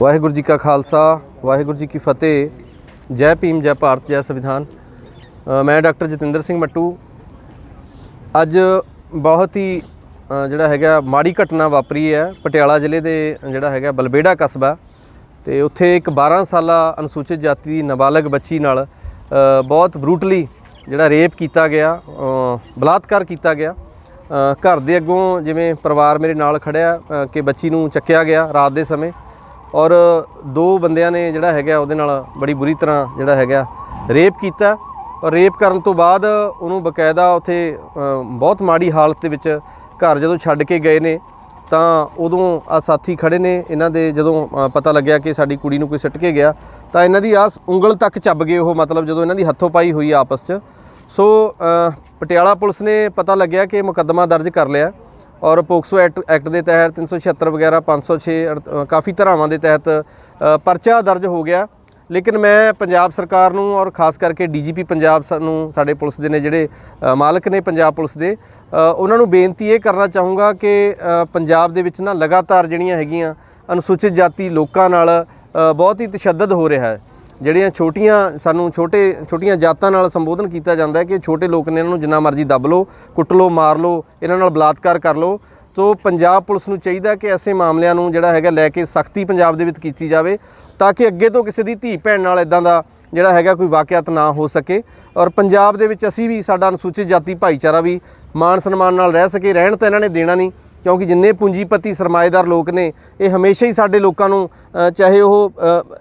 ਵਾਹਿਗੁਰੂ ਜੀ ਕਾ ਖਾਲਸਾ, ਵਾਹਿਗੁਰੂ ਜੀ ਕੀ ਫਤਿਹ। ਜੈ ਭੀਮ, ਜੈ ਭਾਰਤ, ਜੈ ਸੰਵਿਧਾਨ। ਮੈਂ ਡਾਕਟਰ ਜਤਿੰਦਰ ਸਿੰਘ ਮੱਟੂ। ਅੱਜ ਬਹੁਤ ਹੀ ਜਿਹੜਾ ਹੈਗਾ ਮਾੜੀ ਘਟਨਾ ਵਾਪਰੀ ਹੈ ਪਟਿਆਲਾ ਜ਼ਿਲ੍ਹੇ ਦੇ, ਜਿਹੜਾ ਹੈਗਾ ਬਲਬੇੜਾ ਕਸਬਾ। ਤੇ ਉੱਥੇ ਇੱਕ 12 ਸਾਲਾ ਅਨੁਸੂਚਿਤ ਜਾਤੀ ਦੀ ਨਾਬਾਲਗ ਬੱਚੀ ਨਾਲ ਬਹੁਤ ਬਰੂਟਲੀ ਜਿਹੜਾ ਰੇਪ ਕੀਤਾ ਗਿਆ ਬਲਾਤਕਾਰ ਕੀਤਾ ਗਿਆ। ਘਰ ਦੇ ਅੱਗੋਂ ਜਿਵੇਂ ਪਰਿਵਾਰ ਮੇਰੇ ਨਾਲ ਖੜਿਆ ਕਿ ਬੱਚੀ ਨੂੰ ਚੱਕਿਆ ਗਿਆ ਰਾਤ ਦੇ ਸਮੇਂ। ਔਰ ਦੋ ਬੰਦਿਆਂ ਨੇ ਜਿਹੜਾ ਹੈਗਾ ਉਹਦੇ ਨਾਲ ਬੜੀ ਬੁਰੀ ਤਰ੍ਹਾਂ ਜਿਹੜਾ ਹੈਗਾ ਰੇਪ ਕੀਤਾ। ਔਰ ਰੇਪ ਕਰਨ ਤੋਂ ਬਾਅਦ ਉਹਨੂੰ ਬਕਾਇਦਾ ਉੱਥੇ ਬਹੁਤ ਮਾੜੀ ਹਾਲਤ ਦੇ ਵਿੱਚ ਘਰ ਜਦੋਂ ਛੱਡ ਕੇ ਗਏ ਨੇ, ਤਾਂ ਉਦੋਂ ਆ ਸਾਥੀ ਖੜੇ ਨੇ। ਇਹਨਾਂ ਦੇ ਜਦੋਂ ਪਤਾ ਲੱਗਿਆ ਕਿ ਸਾਡੀ ਕੁੜੀ ਨੂੰ ਕੋਈ ਸਿੱਟ ਕੇ ਗਿਆ, ਤਾਂ ਇਹਨਾਂ ਦੀ ਆਸ ਉਂਗਲ ਤੱਕ ਚੱਬ ਗਏ ਉਹ, ਮਤਲਬ ਜਦੋਂ ਇਹਨਾਂ ਦੀ ਹੱਥੋਂ ਪਾਈ ਹੋਈ ਆਪਸ 'ਚ। ਸੋ ਪਟਿਆਲਾ ਪੁਲਿਸ ਨੇ ਪਤਾ ਲੱਗਿਆ ਕਿ ਮੁਕੱਦਮਾ ਦਰਜ ਕਰ ਲਿਆ। ਔਰ ਪੋਕਸੋ ਐਕਟ ਐਕਟ ਦੇ ਤਹਿਤ 376 ਵਗੈਰਾ 506 ਅੜ- ਕਾਫੀ ਧਾਰਾਵਾਂ ਦੇ ਤਹਿਤ ਪਰਚਾ ਦਰਜ ਹੋ ਗਿਆ। ਲੇਕਿਨ ਮੈਂ ਪੰਜਾਬ ਸਰਕਾਰ ਨੂੰ ਔਰ ਖਾਸ ਕਰਕੇ ਡੀਜੀਪੀ ਪੰਜਾਬ ਸ- ਨੂੰ, ਸਾਡੇ ਪੁਲਿਸ ਦੇ ਨੇ ਜਿਹੜੇ ਮਾਲਕ ਨੇ ਪੰਜਾਬ ਪੁਲਿਸ ਦੇ ਉਹਨਾਂ ਨੂੰ ਬੇਨਤੀ ਇਹ ਕਰਨਾ ਚਾਹੂੰਗਾ ਕਿ ਪੰਜਾਬ ਦੇ ਵਿੱਚ ਨਾ ਲਗਾਤਾਰ ਜਿਹੜੀਆਂ ਹੈਗੀਆਂ ਅਨੁਸੂਚਿਤ ਜਾਤੀ ਲੋਕਾਂ ਨਾਲ ਬਹੁਤ ਹੀ ਤਸ਼ੱਦਦ ਹੋ ਰਿਹਾ ਹੈ। ਜਿਹੜੀਆਂ ਛੋਟੀਆਂ, ਸਾਨੂੰ ਛੋਟੇ, ਛੋਟੀਆਂ ਜਾਤਾਂ ਨਾਲ ਸੰਬੋਧਨ ਕੀਤਾ ਜਾਂਦਾ ਹੈ ਕਿ ਛੋਟੇ ਲੋਕ ਨੇ ਇਹਨਾਂ ਨੂੰ ਜਿੰਨਾ ਮਰਜ਼ੀ ਦੱਬ ਲਓ, ਕੁੱਟ ਲਓ, ਮਾਰ ਲਓ, ਇਹਨਾਂ ਨਾਲ ਬਲਾਤਕਾਰ ਕਰ ਲਓ। ਤੋ ਪੰਜਾਬ ਪੁਲਿਸ ਨੂੰ ਚਾਹੀਦਾ ਕਿ ਐਸੇ ਮਾਮਲਿਆਂ ਨੂੰ ਜਿਹੜਾ ਹੈਗਾ ਲੈ ਕੇ ਸਖਤੀ ਪੰਜਾਬ ਦੇ ਵਿੱਚ ਕੀਤੀ ਜਾਵੇ ਤਾਂ ਕਿ ਅੱਗੇ ਤੋਂ ਕਿਸੇ ਦੀ ਧੀ ਭੈਣ ਨਾਲ ਇਦਾਂ ਦਾ ਜਿਹੜਾ ਹੈਗਾ ਕੋਈ ਵਾਕਿਆਤ ਨਾ ਹੋ ਸਕੇ। ਔਰ ਪੰਜਾਬ ਦੇ ਵਿੱਚ ਅਸੀਂ ਵੀ ਸਾਡਾ ਅਨੁਸੂਚਿਤ ਜਾਤੀ ਭਾਈਚਾਰਾ ਵੀ ਮਾਣ ਸਨਮਾਨ ਨਾਲ ਰਹਿ ਸਕੇ, ਰਹਿਣ ਤਾਂ ਇਹਨਾਂ ਨੇ ਦੇਣਾ ਨਹੀਂ। ਕਿਉਂਕਿ ਜਿੰਨੇ ਪੂੰਜੀਪਤੀ ਸਰਮਾਏਦਾਰ ਲੋਕ ਨੇ, ਇਹ ਹਮੇਸ਼ਾ ਹੀ ਸਾਡੇ ਲੋਕਾਂ ਨੂੰ ਚਾਹੇ ਉਹ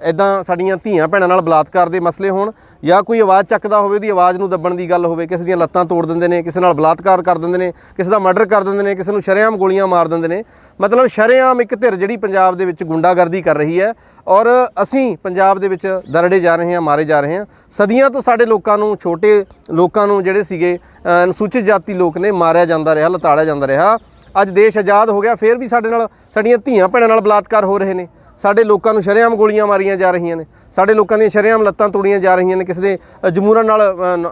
ਐਦਾਂ ਸਾਡੀਆਂ ਧੀਆਂ ਭੈਣਾਂ ਨਾਲ ਬਲਾਤਕਾਰ ਦੇ ਮਸਲੇ ਹੋਣ ਜਾਂ ਕੋਈ ਆਵਾਜ਼ ਚੱਕਦਾ ਹੋਵੇ, ਉਹਦੀ ਆਵਾਜ਼ ਨੂੰ ਦੱਬਣ ਦੀ ਗੱਲ ਹੋਵੇ, ਕਿਸੇ ਦੀਆਂ ਲੱਤਾਂ ਤੋੜ ਦਿੰਦੇ ਨੇ, ਕਿਸੇ ਨਾਲ ਬਲਾਤਕਾਰ ਕਰ ਦਿੰਦੇ ਨੇ, ਕਿਸੇ ਦਾ ਮਰਡਰ ਕਰ ਦਿੰਦੇ ਨੇ, ਕਿਸੇ ਨੂੰ ਸ਼ਰੇਆਮ ਗੋਲੀਆਂ ਮਾਰ ਦਿੰਦੇ ਨੇ, ਮਤਲਬ ਸ਼ਰੇਆਮ ਇੱਕ ਧਿਰ ਜਿਹੜੀ ਪੰਜਾਬ ਦੇ ਵਿੱਚ ਗੁੰਡਾਗਰਦੀ ਕਰ ਰਹੀ ਹੈ ਔਰ ਅਸੀਂ ਪੰਜਾਬ ਦੇ ਵਿੱਚ ਦਰੜੇ ਜਾ ਰਹੇ ਹਾਂ, ਮਾਰੇ ਜਾ ਰਹੇ ਹਾਂ। ਸਦੀਆਂ ਤੋਂ ਸਾਡੇ ਲੋਕਾਂ ਨੂੰ, ਛੋਟੇ ਲੋਕਾਂ ਨੂੰ ਜਿਹੜੇ ਸੀਗੇ ਅਨੁਸੂਚਿਤ ਜਾਤੀ ਲੋਕ ਨੇ, ਮਾਰਿਆ ਜਾਂਦਾ ਰਿਹਾ, ਲਤਾੜਿਆ ਜਾਂਦਾ ਰਿਹਾ। ਅੱਜ ਦੇਸ਼ ਆਜ਼ਾਦ ਹੋ ਗਿਆ ਫਿਰ ਵੀ ਸਾਡੇ ਨਾਲ ਸਾਡੀਆਂ ਧੀਆਂ ਭੈਣਾਂ ਨਾਲ ਬਲਾਤਕਾਰ ਹੋ ਰਹੇ ਨੇ। ਸਾਡੇ ਲੋਕਾਂ ਨੂੰ ਸ਼ਰੇਆਮ ਗੋਲੀਆਂ ਮਾਰੀਆਂ ਜਾ ਰਹੀਆਂ ਨੇ। ਸਾਡੇ ਲੋਕਾਂ ਦੀਆਂ ਸ਼ਰੇਆਮ ਲੱਤਾਂ ਤੋੜੀਆਂ ਜਾ ਰਹੀਆਂ ਨੇ। ਕਿਸੇ ਦੇ ਅ, ਜਮੂਰਾਂ ਨਾਲ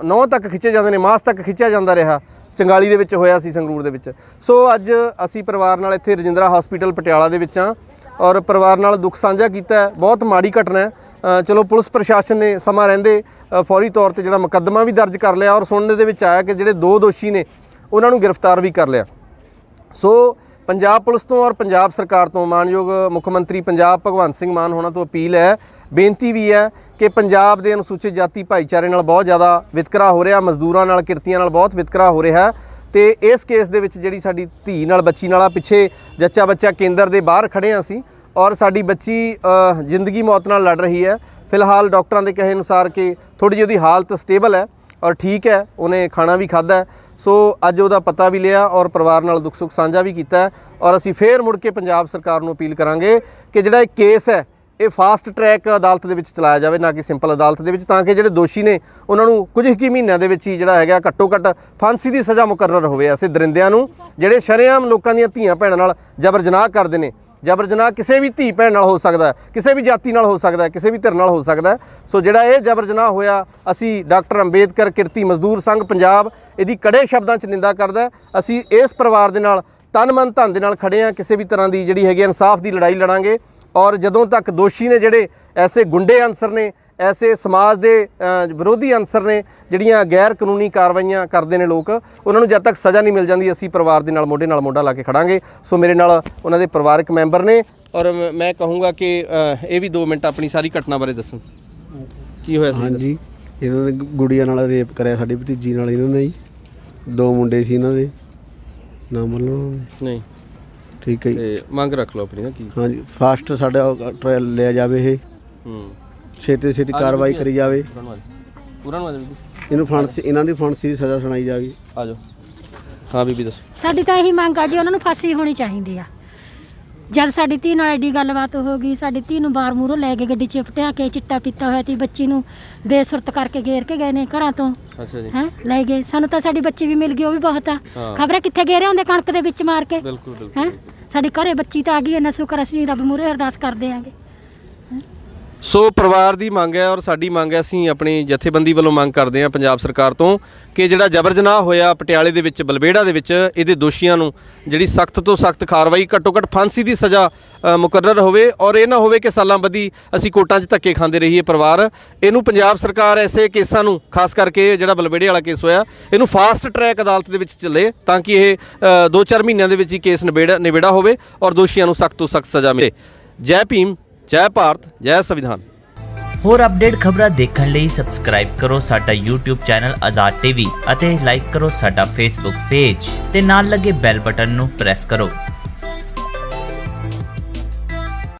ਨੌ ਤੱਕ ਖਿੱਚੇ ਜਾਂਦੇ ਨੇ ਮਾਸ ਤੱਕ ਖਿੱਚਿਆ ਜਾਂਦਾ ਰਿਹਾ। ਚੰਗਾਲੀ ਦੇ ਵਿੱਚ ਹੋਇਆ ਸੀ ਸੰਗਰੂਰ ਦੇ ਵਿੱਚ। ਸੋ ਅੱਜ ਅਸੀਂ ਪਰਿਵਾਰ ਨਾਲ ਇੱਥੇ ਰਜਿੰਦਰਾ ਹਸਪੀਟਲ ਪਟਿਆਲਾ ਦੇ ਵਿੱਚ ਆ ਔਰ ਪਰਿਵਾਰ ਨਾਲ ਦੁੱਖ ਸਾਂਝਾ ਕੀਤਾ ਬਹੁਤ ਮਾੜੀ ਘਟਨਾ ਹੈ। ਚਲੋ ਪੁਲਿਸ ਪ੍ਰਸ਼ਾਸਨ ਨੇ ਸਮਾਂ ਰਹਿੰਦੇ ਫੌਰੀ ਤੌਰ ਤੇ ਜਿਹੜਾ ਮੁਕੱਦਮਾ ਵੀ ਦਰਜ ਕਰ ਲਿਆ ਔਰ ਸੁਣਨ ਦੇ ਵਿੱਚ ਆਇਆ ਕਿ ਜਿਹੜੇ ਦੋ ਦੋਸ਼ੀ ਨੇ ਉਹਨਾਂ ਨੂੰ ਗ੍ਰਿਫਤਾਰ ਵੀ ਕਰ ਲਿਆ। ਸੋ ਪੰਜਾਬ ਪੁਲਿਸ ਤੋਂ ਔਰ ਪੰਜਾਬ ਸਰਕਾਰ ਤੋਂ ਮਾਨਯੋਗ ਮੁੱਖ ਮੰਤਰੀ ਪੰਜਾਬ ਭਗਵੰਤ ਸਿੰਘ ਮਾਨ ਹੋਣਾ ਤੋਂ ਅਪੀਲ ਹੈ, ਬੇਨਤੀ ਵੀ ਹੈ ਕਿ ਪੰਜਾਬ ਦੇ ਅਨੁਸੂਚਿਤ ਜਾਤੀ ਭਾਈਚਾਰੇ ਨਾਲ ਬਹੁਤ ਜ਼ਿਆਦਾ ਵਿਤਕਰਾ ਹੋ ਰਿਹਾ, ਮਜ਼ਦੂਰਾਂ ਨਾਲ, ਕਿਰਤੀਆਂ ਨਾਲ ਬਹੁਤ ਵਿਤਕਰਾ ਹੋ ਰਿਹਾ ਤੇ ਇਸ ਕੇਸ ਦੇ ਵਿੱਚ ਜਿਹੜੀ ਸਾਡੀ ਧੀ ਨਾਲ, ਬੱਚੀ ਨਾਲ ਆ, ਪਿੱਛੇ ਜੱਚਾ ਬੱਚਾ ਕੇਂਦਰ ਦੇ ਬਾਹਰ ਖੜੇ ਹਾਂ ਅਸੀਂ ਔਰ ਸਾਡੀ ਬੱਚੀ ਜ਼ਿੰਦਗੀ ਮੌਤ ਨਾਲ ਲੜ ਰਹੀ ਹੈ। ਫਿਲਹਾਲ ਡਾਕਟਰਾਂ ਦੇ ਕਹੇ ਅਨੁਸਾਰ ਕਿ ਥੋੜੀ ਜਿਹੀ ਉਹਦੀ ਹਾਲਤ ਸਟੇਬਲ ਹੈ ਔਰ ਠੀਕ ਹੈ, ਉਹਨੇ ਖਾਣਾ ਵੀ ਖਾਦਾ ਸੋ ਅੱਜ ਉਹਦਾ ਪਤਾ ਵੀ ਲਿਆ ਔਰ ਪਰਿਵਾਰ ਨਾਲ ਦੁੱਖ ਸੁੱਖ ਸਾਂਝਾ ਵੀ ਕੀਤਾ ਔਰ ਅਸੀਂ ਫੇਰ ਮੁੜ ਕੇ ਪੰਜਾਬ ਸਰਕਾਰ ਨੂੰ ਅਪੀਲ ਕਰਾਂਗੇ ਕਿ ਜਿਹੜਾ ਇਹ ਕੇਸ ਹੈ, ਇਹ ਫਾਸਟ ਟਰੈਕ ਅਦਾਲਤ ਦੇ ਵਿੱਚ ਚਲਾਇਆ ਜਾਵੇ, ਨਾ ਕਿ ਸਿੰਪਲ ਅਦਾਲਤ ਦੇ ਵਿੱਚ, ਤਾਂ ਕਿ ਜਿਹੜੇ ਦੋਸ਼ੀ ਨੇ ਉਹਨਾਂ ਨੂੰ ਕੁਝ ਹੀ ਮਹੀਨਿਆਂ ਦੇ ਵਿੱਚ ਹੀ ਜਿਹੜਾ ਹੈਗਾ ਘੱਟੋ ਘੱਟ ਫਾਂਸੀ ਦੀ ਸਜ਼ਾ ਮੁਕਰਰ ਹੋਵੇ ਐਸੇ ਦਰਿੰਦਿਆਂ ਨੂੰ, ਜਿਹੜੇ ਸ਼ਰੇਆਮ ਲੋਕਾਂ ਦੀਆਂ ਧੀਆਂ ਭੈਣਾਂ ਨਾਲ ਜਬਰ ਜਨਾਹ ਕਰਦੇ ਨੇ। ਜਬਰ ਜਨਾਹ ਕਿਸੇ ਵੀ ਧੀ ਭੈਣ ਨਾਲ ਹੋ ਸਕਦਾ ਕਿਸੇ ਵੀ ਜਾਤੀ ਨਾਲ ਹੋ ਸਕਦਾ ਕਿਸੇ ਵੀ ਧਿਰ ਨਾਲ ਹੋ ਸਕਦਾ ਸੋ ਜਿਹੜਾ ਇਹ ਜਬਰ ਜਨਾਹ ਹੋਇਆ, ਅਸੀਂ ਡਾਕਟਰ ਅੰਬੇਦਕਰ ਕਿਰਤੀ ਮਜ਼ਦੂਰ ਸੰਘ ਪੰਜਾਬ ਇਹਦੀ ਕੜੇ ਸ਼ਬਦਾਂ 'ਚ ਨਿੰਦਾ ਕਰਦਾ ਅਸੀਂ ਇਸ ਪਰਿਵਾਰ ਦੇ ਨਾਲ ਤਨ ਮਨ ਧਨ ਦੇ ਨਾਲ ਖੜੇ ਹਾਂ, ਕਿਸੇ ਵੀ ਤਰ੍ਹਾਂ ਦੀ ਜਿਹੜੀ ਹੈਗੀ ਇਨਸਾਫ ਦੀ ਲੜਾਈ ਲੜਾਂਗੇ। ਔਰ ਜਦੋਂ ਤੱਕ ਦੋਸ਼ੀ ਨੇ ਜਿਹੜੇ ਐਸੇ ਗੁੰਡੇ ਅਨਸਰ ਨੇ ਐਸੇ ਸਮਾਜ ਦੇ ਵਿਰੋਧੀ ਅਨਸਰ ਨੇ ਜਿਹੜੀਆਂ ਗੈਰ ਕਾਨੂੰਨੀ ਕਾਰਵਾਈਆਂ ਕਰਦੇ ਨੇ ਲੋਕ ਉਹਨਾਂ ਨੂੰ ਜਦ ਤੱਕ ਸਜ਼ਾ ਨਹੀਂ ਮਿਲ ਜਾਂਦੀ ਅਸੀਂ ਪਰਿਵਾਰ ਦੇ ਨਾਲ ਮੋਢੇ ਨਾਲ ਮੋਢਾ ਲਾ ਕੇ ਖੜਾਂਗੇ। ਸੋ ਮੇਰੇ ਨਾਲ ਉਹਨਾਂ ਦੇ ਪਰਿਵਾਰਕ ਮੈਂਬਰ ਨੇ ਔਰ ਮ- ਕਹੂੰਗਾ ਕਿ ਇਹ ਵੀ 2 ਮਿੰਟ ਆਪਣੀ ਸਾਰੀ ਘਟਨਾ ਬਾਰੇ ਦੱਸਣ। ਕੀ ਹੋਇਆ ਸੀ? ਹਾਂਜੀ ਇਹਨਾਂ ਨੇ ਗੁੜੀਆ ਨਾਲ ਰੇਪ ਕਰਿਆ ਸਾਡੀ ਭਤੀਜੀ ਨਾਲ ਇਹਨਾਂ ਨੇ ਜੀ। ਦੋ ਮੁੰਡੇ ਸੀ ਇਹਨਾਂ ਦੇ ਨਾਮ ਲਓ ਨਹੀਂ। ਠੀਕ ਹੈ ਜੀ। ਮੰਗ ਰੱਖ ਲਓ ਆਪਣੀ ਨਾ ਕੀ। ਹਾਂਜੀ ਫਾਸਟ ਸਾਡਾ ਟ੍ਰਾਇਲ ਲਿਆ ਜਾਵੇ ਇਹ। ਹੂੰ। ਛੇਤੀ ਛੇਤੀ ਕਾਰਵਾਈ ਕਰੀ ਜਾਵੇ। ਪੂਰਨ ਵਾਲੇ। ਬੀਬੀ। ਇਹਨੂੰ ਫਾਂਸੀ ਇਹਨਾਂ ਦੀ ਫਾਂਸੀ ਦੀ ਸਜ਼ਾ ਸੁਣਾਈ ਜਾਵੇ। ਆ ਜਾਓ ਹਾਂ ਬੀਬੀ ਦੱਸੋ। ਸਾਡੀ ਤਾਂ ਇਹੀ ਮੰਗ ਆ ਜੀ ਉਹਨਾਂ ਨੂੰ ਫਾਂਸੀ ਹੋਣੀ ਚਾਹੀਦੀ ਆ। ਜਦ ਸਾਡੀ ਧੀ ਨਾਲ ਐਡੀ ਗੱਲਬਾਤ ਹੋ ਗਈ ਸਾਡੀ ਧੀ ਨੂੰ ਬਾਰ ਮੂਰੋਂ ਲੈ ਕੇ ਗੱਡੀ 'ਚ ਪਟਿਆ ਕੇ ਚਿੱਟਾ ਪੀਤਾ ਹੋਇਆ ਸੀ ਬੱਚੀ ਨੂੰ ਬੇਸੁਰਤ ਕਰਕੇ ਗੇਰ ਕੇ ਗਏ ਨੇ ਘਰਾਂ ਤੋਂ। ਅੱਛਾ ਜੀ। ਹੈ ਲੈ ਗਏ। ਸਾਨੂੰ ਤਾਂ ਸਾਡੀ ਬੱਚੀ ਵੀ ਮਿਲ ਗਈ ਉਹ ਵੀ ਬਹੁਤ ਆ। ਹਾਂ। ਖਬਰਾਂ ਕਿੱਥੇ ਗੇਰੇ ਹੁੰਦੇ ਕਣਕ ਦੇ ਵਿੱਚ ਮਾਰ ਕੇ? ਬਿਲਕੁਲ ਬਿਲਕੁਲ। ਹੈ ਸਾਡੀ ਘਰੇ ਬੱਚੀ ਤਾਂ ਆ ਗਈ ਇੰਨਾ ਸ਼ੁਕਰ ਅਸੀਂ ਰੱਬ ਮੂਰੇ ਅਰਦਾਸ ਕਰਦੇ ਆਂਗੇ। ਸੋ ਪਰਿਵਾਰ ਦੀ ਮੰਗ ਹੈ ਔਰ ਸਾਡੀ ਮੰਗ ਹੈ ਅਸੀਂ ਆਪਣੀ ਜਥੇਬੰਦੀ ਵੱਲੋਂ ਮੰਗ ਕਰਦੇ ਹਾਂ ਪੰਜਾਬ ਸਰਕਾਰ ਤੋਂ ਕਿ ਜਿਹੜਾ ਜਬਰ ਜਨਾਹ ਹੋਇਆ ਪਟਿਆਲੇ ਦੇ ਵਿੱਚ ਬਲਬੇੜਾ ਦੇ ਵਿੱਚ ਇਹਦੇ ਦੋਸ਼ੀਆਂ ਨੂੰ ਜਿਹੜੀ ਸਖਤ ਤੋਂ ਸਖਤ ਕਾਰਵਾਈ ਘੱਟੋ ਘੱਟ ਫਾਂਸੀ ਦੀ ਸਜ਼ਾ ਅ, ਮੁਕਰਰ ਹੋਵੇ ਔਰ ਇਹ ਨਾ ਹੋਵੇ ਕਿ ਸਾਲਾਂ ਬੱਧੀ ਅਸੀਂ ਕੋਰਟਾਂ 'ਚ ਧੱਕੇ ਖਾਂਦੇ ਰਹੀਏ ਪਰਿਵਾਰ। ਇਹਨੂੰ ਪੰਜਾਬ ਸਰਕਾਰ ਐਸੇ ਕੇਸਾਂ ਨੂੰ ਖਾਸ ਕਰਕੇ ਜਿਹੜਾ ਬਲਬੇੜੇ ਵਾਲਾ ਕੇਸ ਹੋਇਆ ਇਹਨੂੰ ਫਾਸਟ ਟਰੈਕ ਅਦਾਲਤ ਦੇ ਵਿੱਚ ਚੱਲੇ ਤਾਂ ਕਿ ਇਹ 2-4 ਮਹੀਨਿਆਂ ਦੇ ਵਿੱਚ ਹੀ ਕੇਸ ਨਿਬੇੜਾ ਨਿਬੇੜਾ ਹੋਵੇ ਔਰ ਦੋਸ਼ੀਆਂ ਨੂੰ ਸਖਤ ਤੋਂ ਸਖਤ ਸਜ਼ਾ ਮਿਲੇ। ਜੈ ਭੀਮ ਜੈ ਭਾਰਤ, ਜੈ ਸੰਵਿਧਾਨ। ਹੋਰ ਅਪਡੇਟ ਖਬਰਾਂ ਦੇਖਣ ਲਈ ਸਬਸਕ੍ਰਾਈਬ ਕਰੋ ਸਾਡਾ YouTube ਚੈਨਲ ਆਜ਼ਾਦ ਟੀਵੀ ਅਤੇ ਲਾਈਕ ਕਰੋ ਸਾਡਾ Facebook ਪੇਜ ਤੇ ਨਾਲ ਲੱਗੇ ਬੈਲ ਬਟਨ ਨੂੰ ਪ੍ਰੈਸ ਕਰੋ।